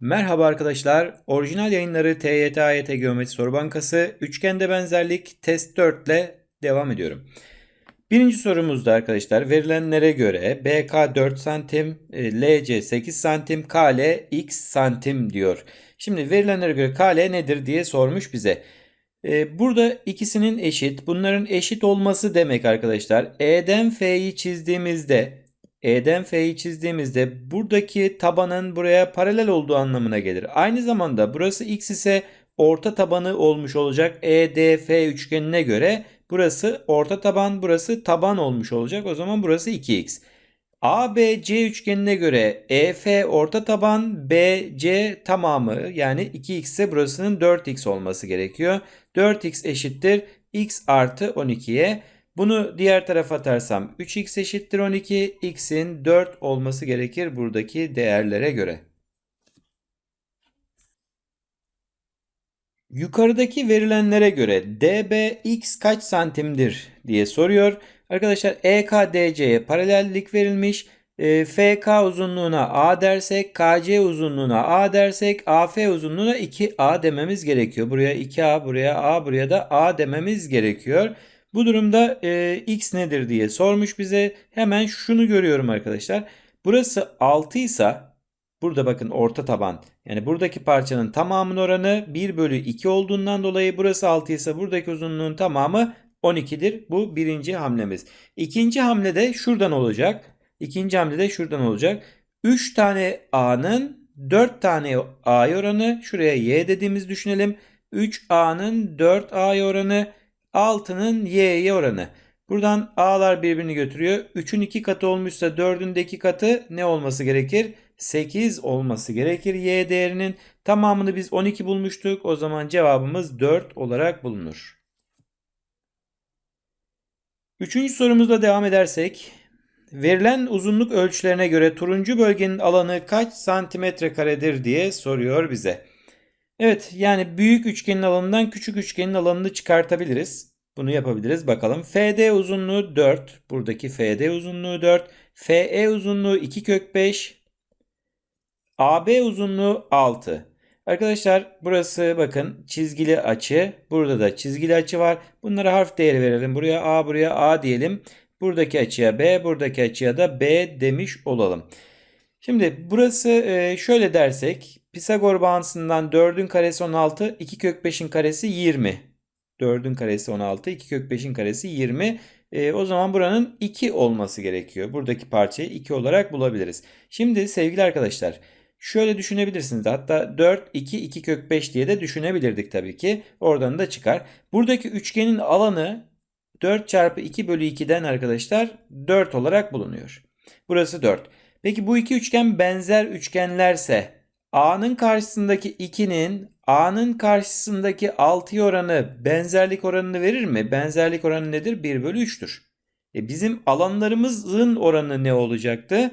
Merhaba arkadaşlar. Orijinal yayınları TYT AYT Geometri Soru Bankası üçgende benzerlik test 4 ile devam ediyorum. Birinci sorumuzda arkadaşlar verilenlere göre BK 4 santim, e, LC 8 santim, KL x santim diyor. Şimdi verilenlere göre KL nedir diye sormuş bize. E, Burada ikisinin eşit. Bunların eşit olması demek arkadaşlar. E'den F'yi çizdiğimizde E'den F'yi çizdiğimizde buradaki tabanın buraya paralel olduğu anlamına gelir. Aynı zamanda burası x ise orta tabanı olmuş olacak. EDF üçgenine göre burası orta taban, burası taban olmuş olacak. O zaman burası 2x. ABC üçgenine göre EF orta taban, BC tamamı yani 2x ise burasının 4x olması gerekiyor. 4x eşittir x artı 12'ye. Bunu diğer tarafa atarsam 3x eşittir 12. x'in 4 olması gerekir buradaki değerlere göre. Yukarıdaki verilenlere göre dbx kaç santimdir diye soruyor. Arkadaşlar EKDC'ye paralellik verilmiş. E, FK uzunluğuna A dersek, KC uzunluğuna A dersek, AF uzunluğuna 2A dememiz gerekiyor. Buraya 2A, buraya A, buraya da A dememiz gerekiyor. Bu durumda e, x nedir diye sormuş bize. Hemen şunu görüyorum arkadaşlar. Burası 6 ise burada bakın orta taban. Yani buradaki parçanın tamamının oranı 1 bölü 2 olduğundan dolayı burası 6 ise buradaki uzunluğun tamamı 12'dir. Bu birinci hamlemiz. İkinci hamle de şuradan olacak. İkinci hamle de şuradan olacak. 3 tane A'nın 4 tane A'ya oranı. Şuraya Y dediğimiz düşünelim. 3A'nın 4A'ya oranı. 6'nın y'ye oranı. Buradan a'lar birbirini götürüyor. 3'ün 2 katı olmuşsa 4'ün de 2 katı ne olması gerekir? 8 olması gerekir y değerinin. Tamamını biz 12 bulmuştuk. O zaman cevabımız 4 olarak bulunur. Üçüncü sorumuzla devam edersek. Verilen uzunluk ölçülerine göre turuncu bölgenin alanı kaç santimetre karedir diye soruyor bize. Evet yani büyük üçgenin alanından küçük üçgenin alanını çıkartabiliriz. Bunu yapabiliriz. Bakalım. FD uzunluğu 4. Buradaki FD uzunluğu 4. FE uzunluğu 2 kök 5. AB uzunluğu 6. Arkadaşlar burası bakın çizgili açı. Burada da çizgili açı var. Bunlara harf değeri verelim. Buraya A buraya A diyelim. Buradaki açıya B buradaki açıya da B demiş olalım. Şimdi burası e, şöyle dersek Pisagor bağıntısından 4'ün karesi 16, 2 kök 5'in karesi 20. 4'ün karesi 16, 2 kök 5'in karesi 20. E, o zaman buranın 2 olması gerekiyor. Buradaki parçayı 2 olarak bulabiliriz. Şimdi sevgili arkadaşlar şöyle düşünebilirsiniz. Hatta 4, 2, 2 kök 5 diye de düşünebilirdik tabii ki. Oradan da çıkar. Buradaki üçgenin alanı 4 çarpı 2 bölü 2'den arkadaşlar 4 olarak bulunuyor. Burası 4. Peki bu iki üçgen benzer üçgenlerse A'nın karşısındaki 2'nin A'nın karşısındaki 6'ya oranı benzerlik oranını verir mi? Benzerlik oranı nedir? 1 bölü 3'tür. E bizim alanlarımızın oranı ne olacaktı?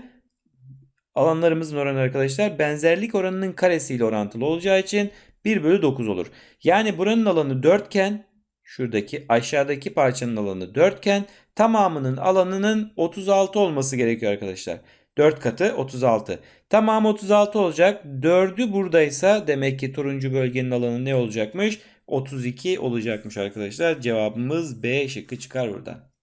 Alanlarımızın oranı arkadaşlar benzerlik oranının karesiyle orantılı olacağı için 1 bölü 9 olur. Yani buranın alanı 4 iken şuradaki aşağıdaki parçanın alanı 4 iken tamamının alanının 36 olması gerekiyor arkadaşlar. 4 katı 36. Tamam 36 olacak. 4'ü buradaysa demek ki turuncu bölgenin alanı ne olacakmış? 32 olacakmış arkadaşlar. Cevabımız B şıkkı çıkar buradan.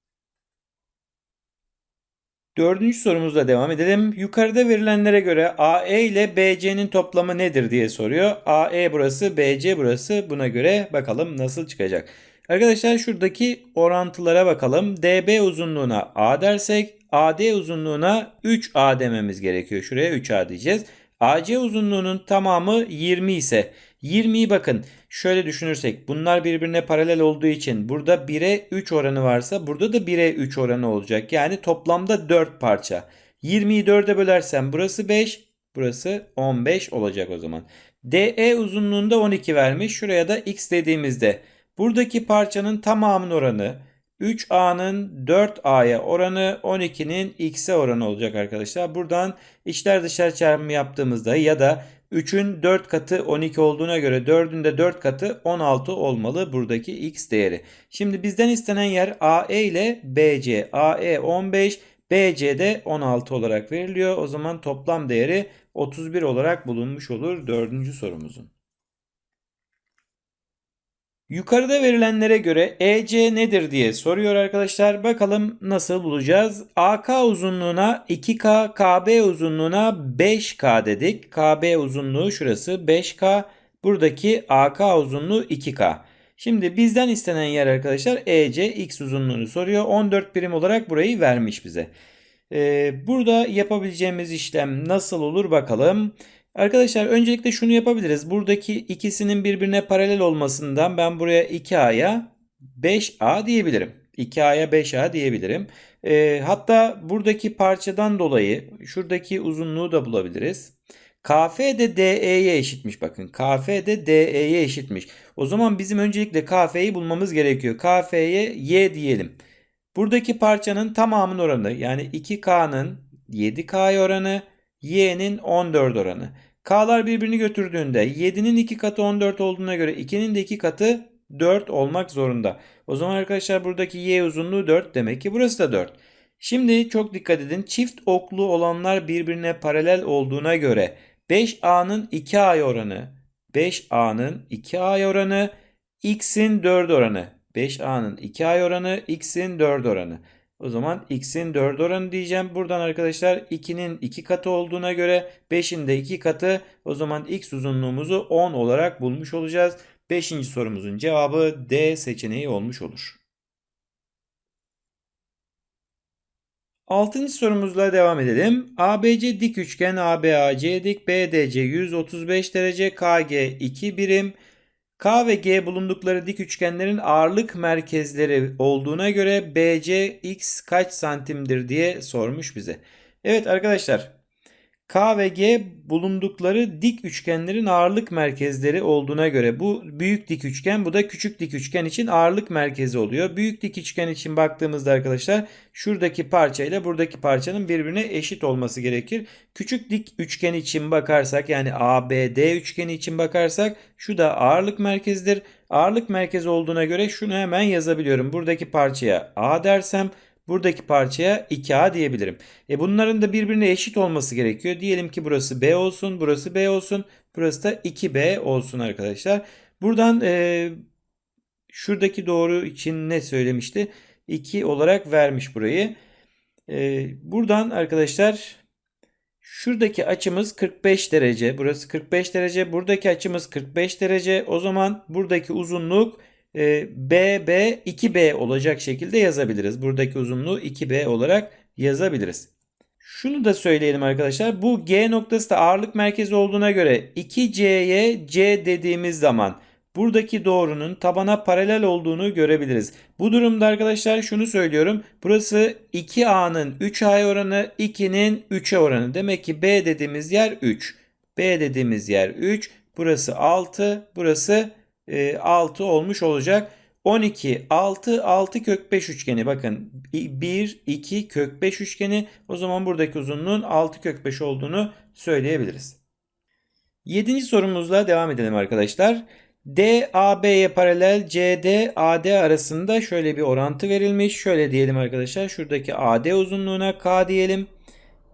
Dördüncü sorumuzla devam edelim. Yukarıda verilenlere göre AE ile BC'nin toplamı nedir diye soruyor. AE burası, BC burası. Buna göre bakalım nasıl çıkacak. Arkadaşlar şuradaki orantılara bakalım. DB uzunluğuna A dersek AD uzunluğuna 3A dememiz gerekiyor. Şuraya 3A diyeceğiz. AC uzunluğunun tamamı 20 ise 20'yi bakın şöyle düşünürsek bunlar birbirine paralel olduğu için burada 1'e 3 oranı varsa burada da 1'e 3 oranı olacak. Yani toplamda 4 parça. 20'yi 4'e bölersem burası 5 burası 15 olacak o zaman. DE uzunluğunda 12 vermiş. Şuraya da x dediğimizde buradaki parçanın tamamının oranı 3A'nın 4A'ya oranı 12'nin X'e oranı olacak arkadaşlar. Buradan içler dışarı çarpımı yaptığımızda ya da 3'ün 4 katı 12 olduğuna göre 4'ün de 4 katı 16 olmalı buradaki X değeri. Şimdi bizden istenen yer AE ile BC. AE 15, BC de 16 olarak veriliyor. O zaman toplam değeri 31 olarak bulunmuş olur dördüncü sorumuzun. Yukarıda verilenlere göre EC nedir diye soruyor arkadaşlar. Bakalım nasıl bulacağız. AK uzunluğuna 2K, KB uzunluğuna 5K dedik. KB uzunluğu şurası 5K. Buradaki AK uzunluğu 2K. Şimdi bizden istenen yer arkadaşlar EC X uzunluğunu soruyor. 14 birim olarak burayı vermiş bize. Ee, burada yapabileceğimiz işlem nasıl olur bakalım. Arkadaşlar öncelikle şunu yapabiliriz. Buradaki ikisinin birbirine paralel olmasından ben buraya 2A'ya 5A diyebilirim. 2A'ya 5A diyebilirim. Ee, hatta buradaki parçadan dolayı şuradaki uzunluğu da bulabiliriz. KF de DE'ye eşitmiş bakın. KF de DE'ye eşitmiş. O zaman bizim öncelikle KF'yi bulmamız gerekiyor. KF'ye Y diyelim. Buradaki parçanın tamamının oranı yani 2K'nın 7K oranı y'nin 14 oranı. K'lar birbirini götürdüğünde 7'nin 2 katı 14 olduğuna göre 2'nin de 2 katı 4 olmak zorunda. O zaman arkadaşlar buradaki y uzunluğu 4 demek ki burası da 4. Şimdi çok dikkat edin çift oklu olanlar birbirine paralel olduğuna göre 5a'nın 2a oranı 5a'nın 2a oranı x'in 4 oranı 5a'nın 2a oranı x'in 4 oranı. O zaman x'in 4 oranı diyeceğim. Buradan arkadaşlar 2'nin 2 katı olduğuna göre 5'in de 2 katı. O zaman x uzunluğumuzu 10 olarak bulmuş olacağız. 5. sorumuzun cevabı D seçeneği olmuş olur. 6. sorumuzla devam edelim. ABC dik üçgen ABAC dik BDC 135 derece KG 2 birim. K ve G bulundukları dik üçgenlerin ağırlık merkezleri olduğuna göre BC x kaç santimdir diye sormuş bize. Evet arkadaşlar K ve G bulundukları dik üçgenlerin ağırlık merkezleri olduğuna göre bu büyük dik üçgen bu da küçük dik üçgen için ağırlık merkezi oluyor. Büyük dik üçgen için baktığımızda arkadaşlar şuradaki parça ile buradaki parçanın birbirine eşit olması gerekir. Küçük dik üçgen için bakarsak yani ABD üçgeni için bakarsak şu da ağırlık merkezidir. Ağırlık merkezi olduğuna göre şunu hemen yazabiliyorum. Buradaki parçaya A dersem Buradaki parçaya 2A diyebilirim. E bunların da birbirine eşit olması gerekiyor. Diyelim ki burası B olsun, burası B olsun, burası da 2B olsun arkadaşlar. Buradan e, şuradaki doğru için ne söylemişti? 2 olarak vermiş burayı. E, buradan arkadaşlar şuradaki açımız 45 derece. Burası 45 derece. Buradaki açımız 45 derece. O zaman buradaki uzunluk BB ee, 2B olacak şekilde yazabiliriz. Buradaki uzunluğu 2B olarak yazabiliriz. Şunu da söyleyelim arkadaşlar. Bu G noktası da ağırlık merkezi olduğuna göre 2C'ye C dediğimiz zaman buradaki doğrunun tabana paralel olduğunu görebiliriz. Bu durumda arkadaşlar şunu söylüyorum. Burası 2A'nın 3A oranı 2'nin 3'e oranı. Demek ki B dediğimiz yer 3. B dediğimiz yer 3. Burası 6. Burası 6 e, olmuş olacak. 12, 6, 6 kök 5 üçgeni. Bakın 1, 2 kök 5 üçgeni. O zaman buradaki uzunluğun 6 kök 5 olduğunu söyleyebiliriz. 7. sorumuzla devam edelim arkadaşlar. D AB'ye paralel CD AD arasında şöyle bir orantı verilmiş. Şöyle diyelim arkadaşlar. Şuradaki AD uzunluğuna K diyelim.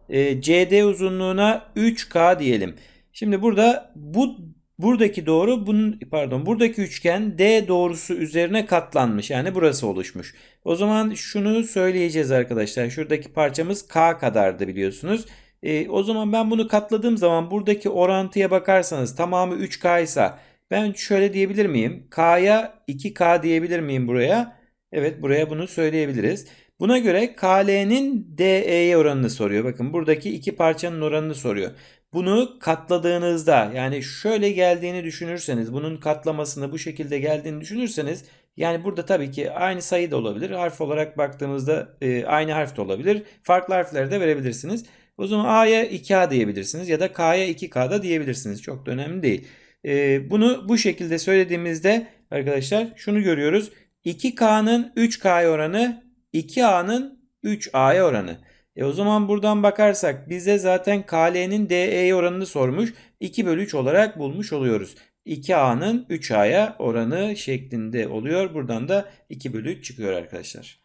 E, CD uzunluğuna 3K diyelim. Şimdi burada bu Buradaki doğru bunun pardon buradaki üçgen D doğrusu üzerine katlanmış. Yani burası oluşmuş. O zaman şunu söyleyeceğiz arkadaşlar. Şuradaki parçamız K kadardı biliyorsunuz. E, o zaman ben bunu katladığım zaman buradaki orantıya bakarsanız tamamı 3K ise ben şöyle diyebilir miyim? K'ya 2K diyebilir miyim buraya? Evet buraya bunu söyleyebiliriz. Buna göre KL'nin DE'ye oranını soruyor. Bakın buradaki iki parçanın oranını soruyor. Bunu katladığınızda yani şöyle geldiğini düşünürseniz bunun katlamasını bu şekilde geldiğini düşünürseniz yani burada tabii ki aynı sayı da olabilir. Harf olarak baktığımızda e, aynı harf de olabilir. Farklı harfler de verebilirsiniz. O zaman A'ya 2A diyebilirsiniz ya da K'ya 2K da diyebilirsiniz. Çok da önemli değil. E, bunu bu şekilde söylediğimizde arkadaşlar şunu görüyoruz. 2K'nın 3K oranı 2A'nın 3A'ya oranı. E o zaman buradan bakarsak bize zaten KL'nin DE'ye oranını sormuş. 2 bölü 3 olarak bulmuş oluyoruz. 2A'nın 3A'ya oranı şeklinde oluyor. Buradan da 2 bölü 3 çıkıyor arkadaşlar.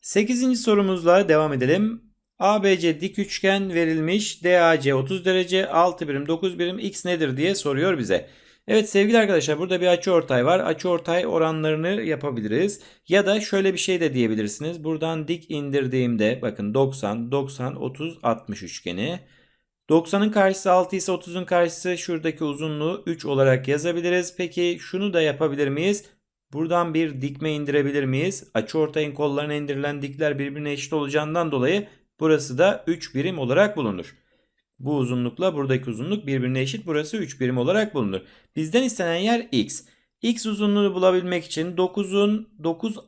8. sorumuzla devam edelim. ABC dik üçgen verilmiş. DAC 30 derece, 6 birim, 9 birim, x nedir diye soruyor bize. Evet sevgili arkadaşlar burada bir açıortay var. Açıortay oranlarını yapabiliriz. Ya da şöyle bir şey de diyebilirsiniz. Buradan dik indirdiğimde bakın 90, 90, 30, 60 üçgeni. 90'ın karşısı 6 ise 30'un karşısı şuradaki uzunluğu 3 olarak yazabiliriz. Peki şunu da yapabilir miyiz? Buradan bir dikme indirebilir miyiz? Açıortayın kollarına indirilen dikler birbirine eşit olacağından dolayı burası da 3 birim olarak bulunur. Bu uzunlukla buradaki uzunluk birbirine eşit. Burası 3 birim olarak bulunur. Bizden istenen yer x. X uzunluğunu bulabilmek için 9'un 9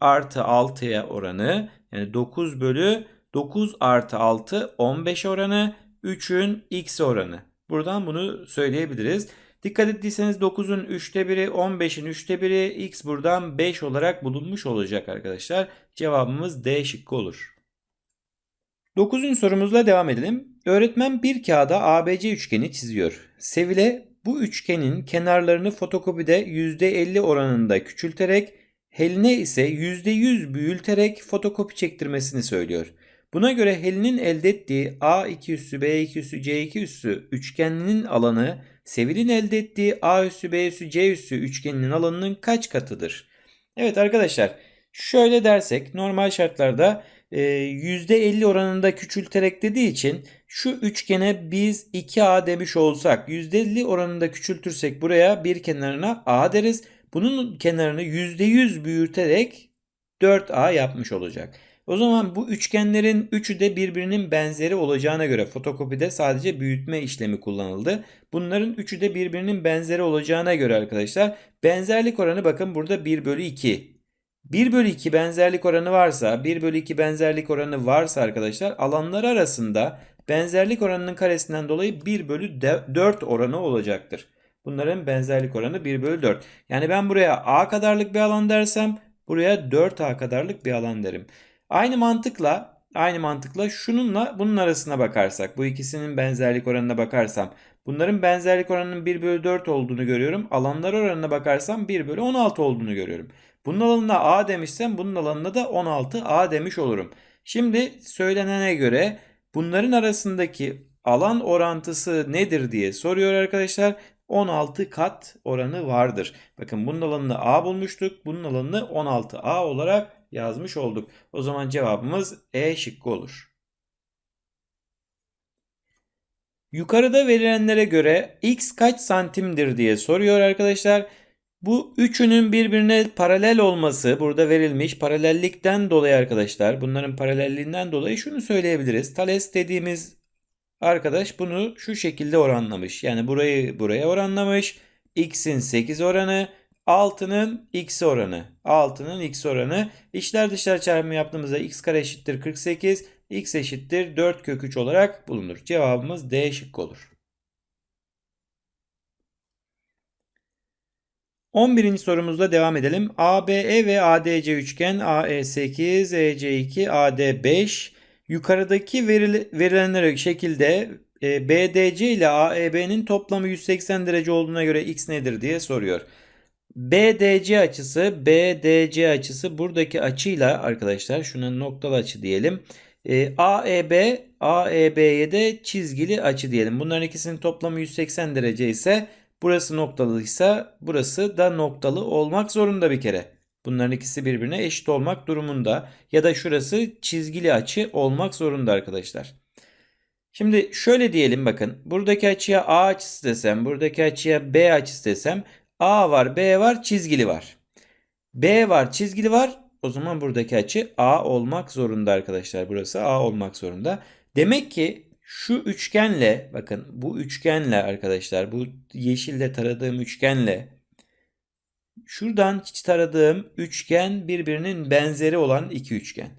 artı 6'ya oranı yani 9 bölü 9 artı 6 15 oranı 3'ün x oranı. Buradan bunu söyleyebiliriz. Dikkat ettiyseniz 9'un 3'te 1'i 15'in 3'te 1'i x buradan 5 olarak bulunmuş olacak arkadaşlar. Cevabımız D şıkkı olur. 9. sorumuzla devam edelim. Öğretmen bir kağıda ABC üçgeni çiziyor. Sevile bu üçgenin kenarlarını fotokopide %50 oranında küçülterek Heline ise %100 büyülterek fotokopi çektirmesini söylüyor. Buna göre Helin'in elde ettiği A2 üssü, B2 üssü, C2 üssü üçgeninin alanı Sevil'in elde ettiği A üssü, B üssü, C üssü üçgeninin alanının kaç katıdır? Evet arkadaşlar şöyle dersek normal şartlarda %50 oranında küçülterek dediği için şu üçgene biz 2A demiş olsak %50 oranında küçültürsek buraya bir kenarına A deriz. Bunun kenarını %100 büyüterek 4A yapmış olacak. O zaman bu üçgenlerin üçü de birbirinin benzeri olacağına göre fotokopide sadece büyütme işlemi kullanıldı. Bunların üçü de birbirinin benzeri olacağına göre arkadaşlar benzerlik oranı bakın burada 1 bölü 2. 1 bölü 2 benzerlik oranı varsa 1 bölü 2 benzerlik oranı varsa arkadaşlar alanlar arasında benzerlik oranının karesinden dolayı 1 bölü 4 oranı olacaktır. Bunların benzerlik oranı 1 bölü 4. Yani ben buraya A kadarlık bir alan dersem buraya 4A kadarlık bir alan derim. Aynı mantıkla aynı mantıkla şununla bunun arasına bakarsak bu ikisinin benzerlik oranına bakarsam bunların benzerlik oranının 1 bölü 4 olduğunu görüyorum. Alanlar oranına bakarsam 1 bölü 16 olduğunu görüyorum. Bunun alanına A demişsem bunun alanına da 16A demiş olurum. Şimdi söylenene göre bunların arasındaki alan orantısı nedir diye soruyor arkadaşlar. 16 kat oranı vardır. Bakın bunun alanını A bulmuştuk. Bunun alanını 16A olarak yazmış olduk. O zaman cevabımız E şıkkı olur. Yukarıda verilenlere göre x kaç santimdir diye soruyor arkadaşlar. Bu üçünün birbirine paralel olması burada verilmiş. Paralellikten dolayı arkadaşlar bunların paralelliğinden dolayı şunu söyleyebiliriz. Thales dediğimiz arkadaş bunu şu şekilde oranlamış. Yani burayı buraya oranlamış. X'in 8 oranı 6'nın x oranı. 6'nın x oranı. İçler dışlar çarpımı yaptığımızda x kare eşittir 48. x eşittir 4 kök 3 olarak bulunur. Cevabımız D şıkkı olur. 11. sorumuzla devam edelim. ABE ve ADC üçgen AE8, EC2, AD5 yukarıdaki verilenlere şekilde e, BDC ile AEB'nin toplamı 180 derece olduğuna göre x nedir diye soruyor. BDC açısı, BDC açısı buradaki açıyla arkadaşlar şuna noktalı açı diyelim. E, AEB, AEB'ye de çizgili açı diyelim. Bunların ikisinin toplamı 180 derece ise Burası noktalıysa burası da noktalı olmak zorunda bir kere. Bunların ikisi birbirine eşit olmak durumunda. Ya da şurası çizgili açı olmak zorunda arkadaşlar. Şimdi şöyle diyelim bakın. Buradaki açıya A açısı desem, buradaki açıya B açısı desem. A var, B var, çizgili var. B var, çizgili var. O zaman buradaki açı A olmak zorunda arkadaşlar. Burası A olmak zorunda. Demek ki şu üçgenle bakın bu üçgenle arkadaşlar bu yeşille taradığım üçgenle şuradan taradığım üçgen birbirinin benzeri olan iki üçgen.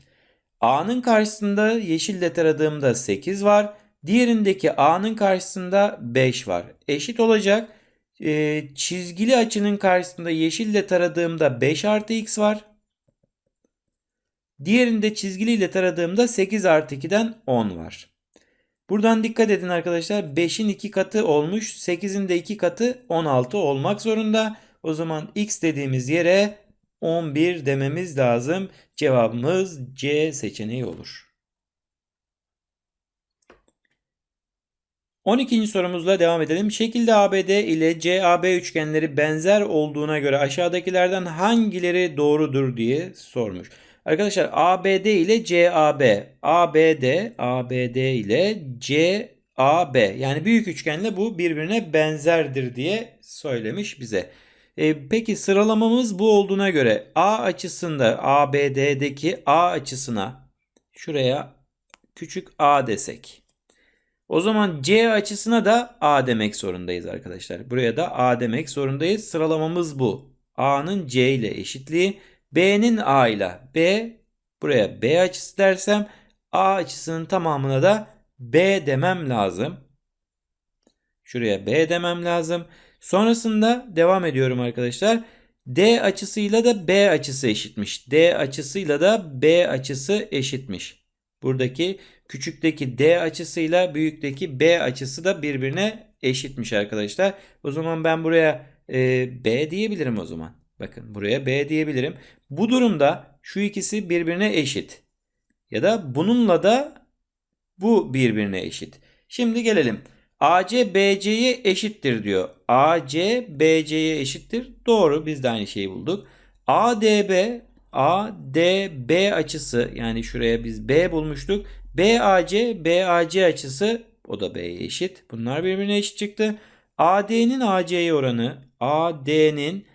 A'nın karşısında yeşille taradığımda 8 var. Diğerindeki A'nın karşısında 5 var. Eşit olacak. Ee, çizgili açının karşısında yeşille taradığımda 5 artı x var. Diğerinde çizgiliyle taradığımda 8 artı 2'den 10 var. Buradan dikkat edin arkadaşlar. 5'in 2 katı olmuş. 8'in de 2 katı 16 olmak zorunda. O zaman x dediğimiz yere 11 dememiz lazım. Cevabımız C seçeneği olur. 12. sorumuzla devam edelim. Şekilde ABD ile CAB üçgenleri benzer olduğuna göre aşağıdakilerden hangileri doğrudur diye sormuş. Arkadaşlar ABD ile CAB, ABD, ABD ile CAB yani büyük üçgenle bu birbirine benzerdir diye söylemiş bize. E, peki sıralamamız bu olduğuna göre A açısında ABD'deki A açısına şuraya küçük a desek. O zaman C açısına da A demek zorundayız arkadaşlar. Buraya da A demek zorundayız. Sıralamamız bu. A'nın C ile eşitliği. B'nin A ile B. Buraya B açısı dersem A açısının tamamına da B demem lazım. Şuraya B demem lazım. Sonrasında devam ediyorum arkadaşlar. D açısıyla da B açısı eşitmiş. D açısıyla da B açısı eşitmiş. Buradaki küçükteki D açısıyla büyükteki B açısı da birbirine eşitmiş arkadaşlar. O zaman ben buraya e, B diyebilirim o zaman. Bakın buraya B diyebilirim. Bu durumda şu ikisi birbirine eşit. Ya da bununla da bu birbirine eşit. Şimdi gelelim. AC BC'ye eşittir diyor. AC BC'ye eşittir. Doğru biz de aynı şeyi bulduk. ADB ADB açısı yani şuraya biz B bulmuştuk. BAC BAC açısı o da B'ye eşit. Bunlar birbirine eşit çıktı. AD'nin AC'ye oranı AD'nin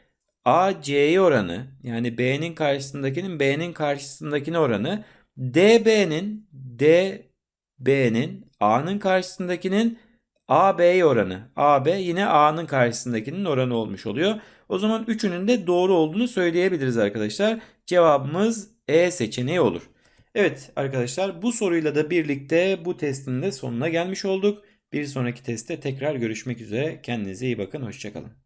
AC'ye oranı yani B'nin karşısındakinin B'nin karşısındakine oranı DB'nin DB'nin A'nın karşısındakinin AB'ye oranı. AB yine A'nın karşısındakinin oranı olmuş oluyor. O zaman üçünün de doğru olduğunu söyleyebiliriz arkadaşlar. Cevabımız E seçeneği olur. Evet arkadaşlar bu soruyla da birlikte bu testin de sonuna gelmiş olduk. Bir sonraki testte tekrar görüşmek üzere. Kendinize iyi bakın. Hoşçakalın.